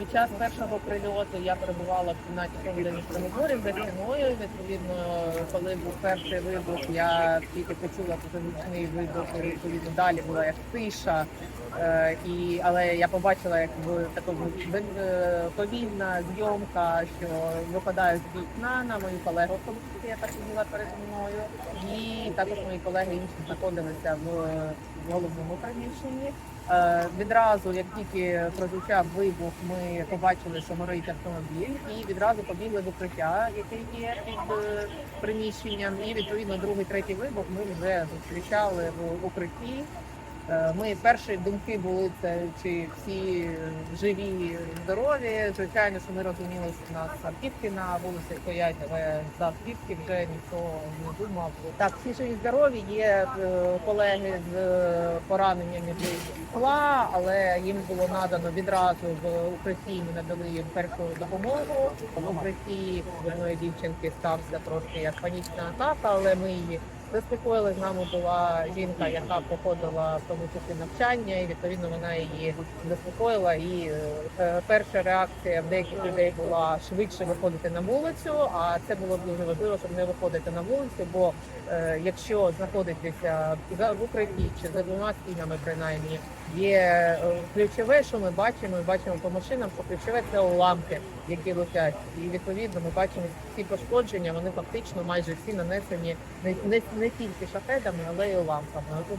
Під час першого прильоту я перебувала в кімнаті повіданих переговорів за стіною. Відповідно, коли був перший вибух, я тільки почула дуже вибух. Відповідно, далі була як тиша. Е, і, але я побачила, як в такому е, повільна зйомка, що випадають з вікна на мою колегу, я так і перед мною, і також мої колеги інші знаходилися в, в головному приміщенні. Е, відразу, як тільки прозвучав вибух, ми побачили, що горить автомобіль, і відразу побігли в укриття, яке є під е, приміщенням. І відповідно другий, третій вибух ми вже зустрічали в укритті. Е, Ми перші думки були це чи всі живі, здорові. Звичайно, що ми розуміли, що у нас автівки на вулиці стоять, але за автівки вже ніхто не думав. Так, всі живі здорові. Є е, колеги з е, пораненнями скла, але їм було надано відразу в. Ми надали їм першу допомогу. В укритті в одної дівчинки стався трошки як панічна атака, але ми її заспокоїли. З нами була жінка, яка проходила в тому числі навчання, і відповідно вона її заспокоїла. І е, перша реакція в деяких людей була швидше виходити на вулицю. А це було дуже важливо, щоб не виходити на вулицю. Бо е, якщо знаходитися в укритті чи за двома стінами, принаймні є е, ключове, що ми бачимо, ми бачимо по машинам, що ключове це уламки, які летять. І відповідно ми бачимо ці пошкодження. Вони фактично майже всі нанесені не, не, тільки шахедами, але й уламками. Тут